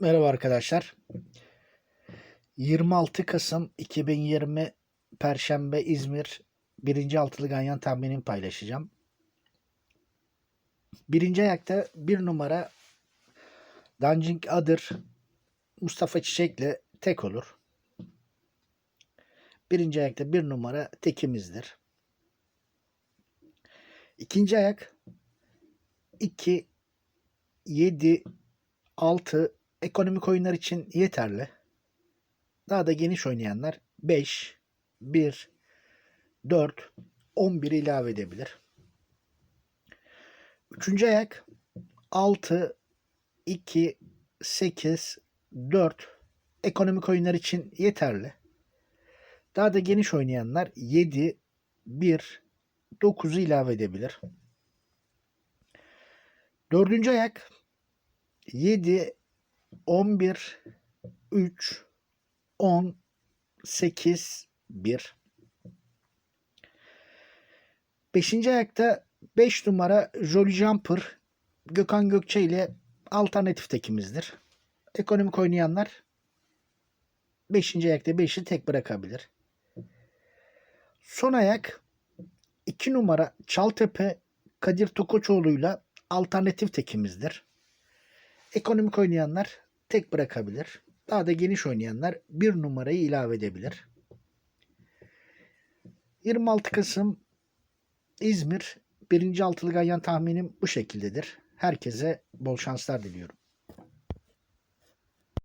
Merhaba arkadaşlar. 26 Kasım 2020 Perşembe İzmir birinci altılı ganyan tahminimi paylaşacağım. Birinci ayakta bir numara Dancing Adır Mustafa Çiçek'le tek olur. Birinci ayakta bir numara tekimizdir. İkinci ayak 2 7 6 ekonomik oyunlar için yeterli. Daha da geniş oynayanlar 5, 1, 4, 11 ilave edebilir. Üçüncü ayak 6, 2, 8, 4 ekonomik oyunlar için yeterli. Daha da geniş oynayanlar 7, 1, 9'u ilave edebilir. Dördüncü ayak 7, 11, 3, 10, 8, 1. Beşinci ayakta 5 numara Jolly Jumper Gökhan Gökçe ile alternatif tekimizdir. Ekonomik oynayanlar 5. ayakta 5'i tek bırakabilir. Son ayak 2 numara Çaltepe Kadir Tokoçoğlu'yla alternatif tekimizdir. Ekonomik oynayanlar tek bırakabilir. Daha da geniş oynayanlar bir numarayı ilave edebilir. 26 Kasım İzmir birinci altılı ganyan tahminim bu şekildedir. Herkese bol şanslar diliyorum.